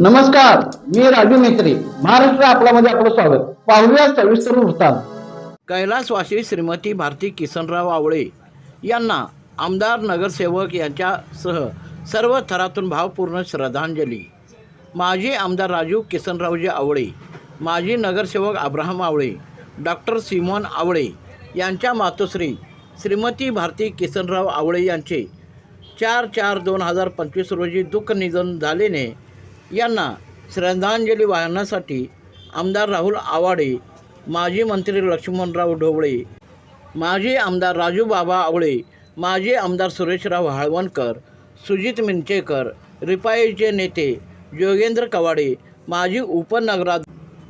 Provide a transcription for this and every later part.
नमस्कार मी राजू मेत्री महाराष्ट्र आपल्यामध्ये आपलं स्वागत. पाहूया सविस्तर वृत्तांत. कैलासवासी श्रीमती भारती किसनराव आवळे यांना आमदार नगरसेवक यांच्यासह सर्व थरातून भावपूर्ण श्रद्धांजली. माजी आमदार राजू किसनरावजी आवळे माजी नगरसेवक Abraham Awale doctor Simon Awale यांच्या मातोश्री श्रीमती भारती किसनराव आवळे यांचे चार चार दोन हजार पंचवीस रोजी दुःख निधन झाल्याने यांना श्रद्धांजली वाहण्यासाठी आमदार राहुल आवाडे माजी मंत्री लक्ष्मणराव ढोबळे माजी आमदार राजू बाबा आवळे माजी आमदार सुरेशराव हाळवणकर सुजित मिंचेकर रिपाईचे नेते योगेंद्र कवाडे माजी उपनगरा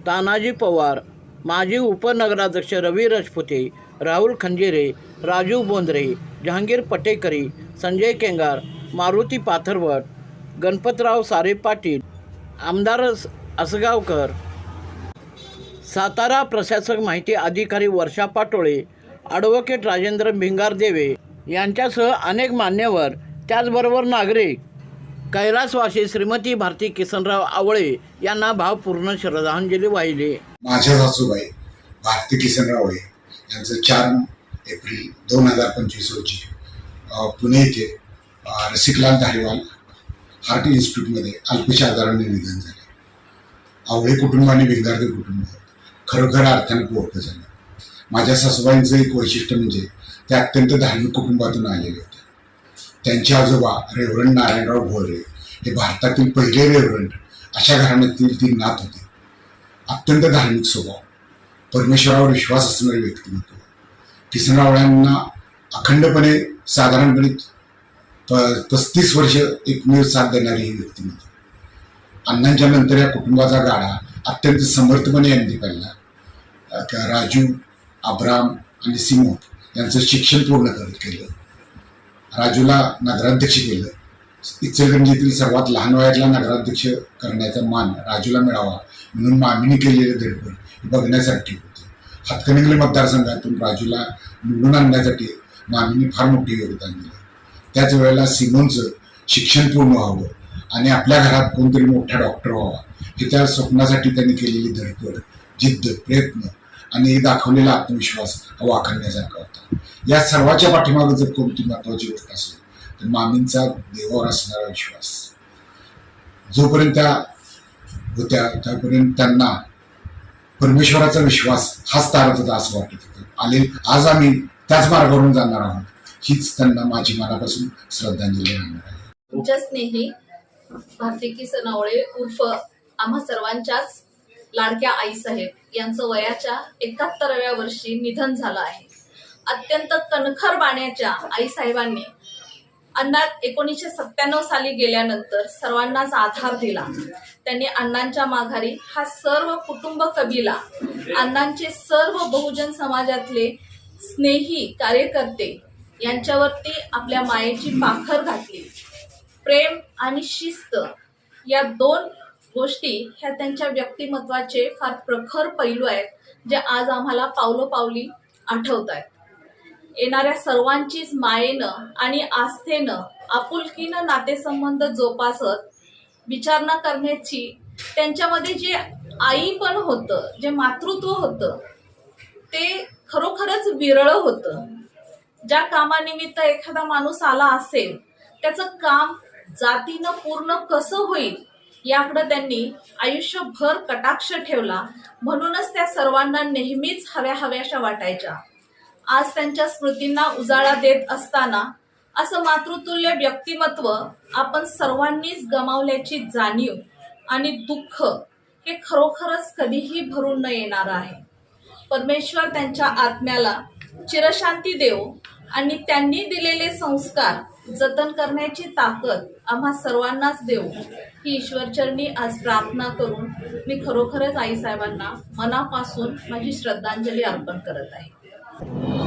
तानाजी पवार माजी उपनगराध्यक्ष रवी राजपुते राहुल खंजेरे राजू बोंद्रे जहांगीर पटेकरी संजय केंगार मारुती पाथरवट गणपतराव सारे पाटील आमदार असगावकर सातारा प्रशासक माहिती अधिकारी वर्षा पाटोळे ॲडव्होकेट राजेंद्र भिंगारदेवे यांच्यासह अनेक मान्यवर त्याचबरोबर नागरिक कैलासवासी श्रीमती भारती किसनराव आवळे यांना भावपूर्ण श्रद्धांजली वाहिली. माझ्या सासूबाई भारती किसनराव आवळे यांचं चार एप्रिल दोन हजार पंचवीस रोजी पुणे येथे रसिकलाल धारीवाल हार्ट इन्स्टिट्यूटमध्ये अल्पशाधारण आजाराने निधन झाले. आवळे कुटुंब आणि भिंगारदे कुटुंब खरोखर अर्थाने पोहोच झालं. माझ्या सासूबाईंचं एक वैशिष्ट्य म्हणजे ते अत्यंत धार्मिक कुटुंबातून आलेले होते. त्यांचे आजोबा रेव्हरंड नारायणराव भोरे हे भारतातील पहिले रेव्हरंड अशा घराण्यातील ती नात होते. अत्यंत धार्मिक स्वभाव. परमेश्वरावर विश्वास असणारे व्यक्तिमत्व. किसनरावळ्यांना अखंडपणे साधारणपणे पस्तीस वर्ष एकमेव साथ देणारी ही व्यक्ती होती. अण्णांच्या नंतर या कुटुंबाचा गाडा अत्यंत समर्थपणे यांनी पाहिला राजू अब्राम आणि सिमोन यांचं शिक्षण पूर्ण करत केलं राजूला नगराध्यक्ष केलं. इचलगंजीतील सर्वात लहान वयातला नगराध्यक्ष करण्याचा मान राजूला मिळावा म्हणून मामीने केलेले धडपड हे बघण्यासाठी होते. हातकणंगले मतदारसंघातून राजूला निवडून आणण्यासाठी मामीने फार मोठे योगदान दिलं. त्याच वेळेला सिमोनचं शिक्षण पूर्ण व्हावं आणि आपल्या घरात कोणतरी मोठा डॉक्टर व्हावा हे त्या स्वप्नासाठी त्यांनी केलेली धडपड जिद्द प्रयत्न आणि दाखवलेला आत्मविश्वास हा वाखाणण्यासारखा होता. या सर्वाच्या पाठीमागे जर कोणती महत्वाची गोष्ट असेल तर मामींचा देवावर असणारा विश्वास. जोपर्यंत त्या होत्या त्यापर्यंत त्यांना परमेश्वराचा विश्वास हाच तारत होता असं वाटत होतं. आले आज आम्ही त्याच मार्गावरून जाणार आहोत. हीच त्यांना माझी मनापासून श्रद्धांजली राहणार आहे. तुमच्या स्नेही भारती सनावळे उर्फ आम्हा सर्वांच्याच लाडक्या आईसाहेब यांचं वयाच्या एकाहत्तराव्या वर्षी निधन झालं आहे. अत्यंत तनखर बाण्याच्या आईसाहेबांनी अण्णा एकोणीसशे सत्त्याण्णव साली गेल्यानंतर सर्वांनाच आधार दिला. त्यांनी अण्णांच्या माघारी हा सर्व कुटुंब कबिला अण्णांचे सर्व बहुजन समाजातले स्नेही कार्यकर्ते यांच्यावरती आपल्या मायेची पाखर घातली. प्रेम आणि शिस्त या दोन गोष्टी ह्या त्यांच्या व्यक्तिमत्वाचे फार प्रखर पैलू आहेत जे आज आम्हाला पावलोपावली आठवत आहेत येणाऱ्या सर्वांचीच मायेनं आणि आस्थेनं आपुलकीनं नातेसंबंध जोपासत विचारणा करण्याची त्यांच्यामध्ये जे आई पण होतं जे मातृत्व होतं ते खरोखरच विरळ होतं. ज्या कामानिमित्त एखादा माणूस आला असेल त्याचं काम जातीनं पूर्ण कसं होईल याकडे त्यांनी आयुष्यभर कटाक्ष ठेवला. म्हणूनच त्या सर्वांना नेहमीच हव्या हव्याशा वाटायच्या. आज त्यांच्या स्मृतींना उजाळा देत असताना असं मातृतुल्य व्यक्तिमत्व आपण सर्वांनीच गमावल्याची जाणीव आणि दुःख हे खरोखरच कधीही भरून न येणार आहे. परमेश्वर त्यांच्या आत्म्याला चिरशांती देव आणि त्यांनी दिलेले संस्कार जतन करण्याची ताकद आम्हा सर्वांनाच देऊ ही ईश्वरचरणी आज प्रार्थना करून मी खरोखरच आईसाहेबांना मनापासून माझी श्रद्धांजली अर्पण करत आहे.